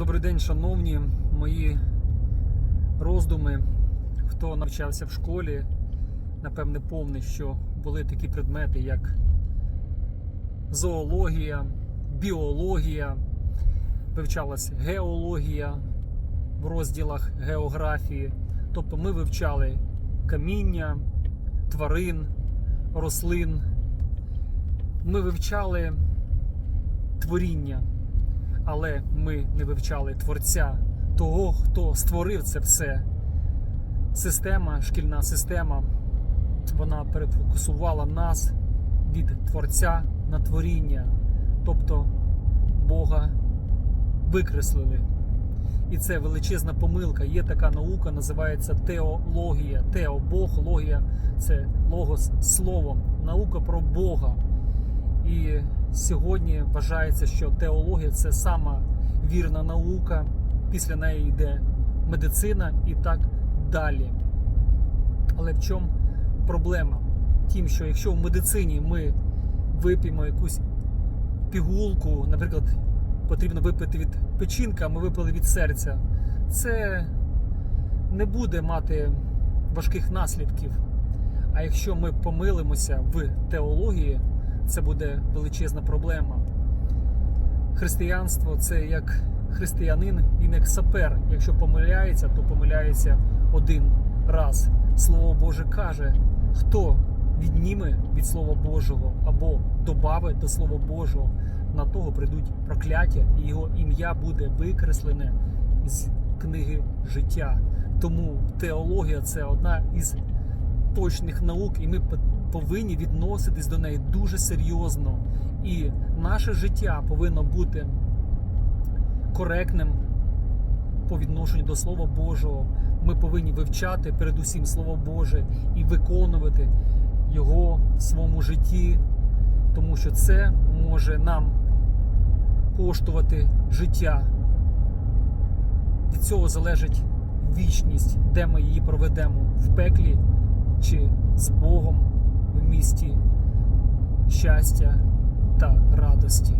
Добрий день, шановні мої роздуми. Хто навчався в школі, напевне, помнить, що були такі предмети, як зоологія, біологія, вивчалась геологія в розділах географії. Тобто ми вивчали каміння, тварин, рослин. Ми вивчали творіння але ми не вивчали творця, того, хто створив це все. Система, шкільна система, вона перефокусувала нас від творця на творіння, тобто Бога викреслили. І це величезна помилка. Є така наука, називається теологія. Тео Бог, логія це логос слово, наука про Бога. І сьогодні вважається, що теологія це сама вірна наука. Після неї йде медицина і так далі. Але в чому проблема? Тим, що якщо в медицині ми вип'ємо якусь пігулку, наприклад, потрібно випити від печінка, ми випили від серця, це не буде мати важких наслідків. А якщо ми помилимося в теології, це буде величезна проблема. Християнство це як християнин не як сапер. Якщо помиляється, то помиляється один раз. Слово Боже каже, хто відніме від Слова Божого або добавить до Слова Божого, на того прийдуть прокляття, і його ім'я буде викреслене з книги життя. Тому теологія це одна із точних наук, і ми повинні відноситись до неї дуже серйозно. І наше життя повинно бути коректним по відношенню до Слова Божого. Ми повинні вивчати передусім Слово Боже і виконувати його в своєму житті, тому що це може нам коштувати життя. Від цього залежить вічність, де ми її проведемо в пеклі чи з Богом в місті щастя та радості.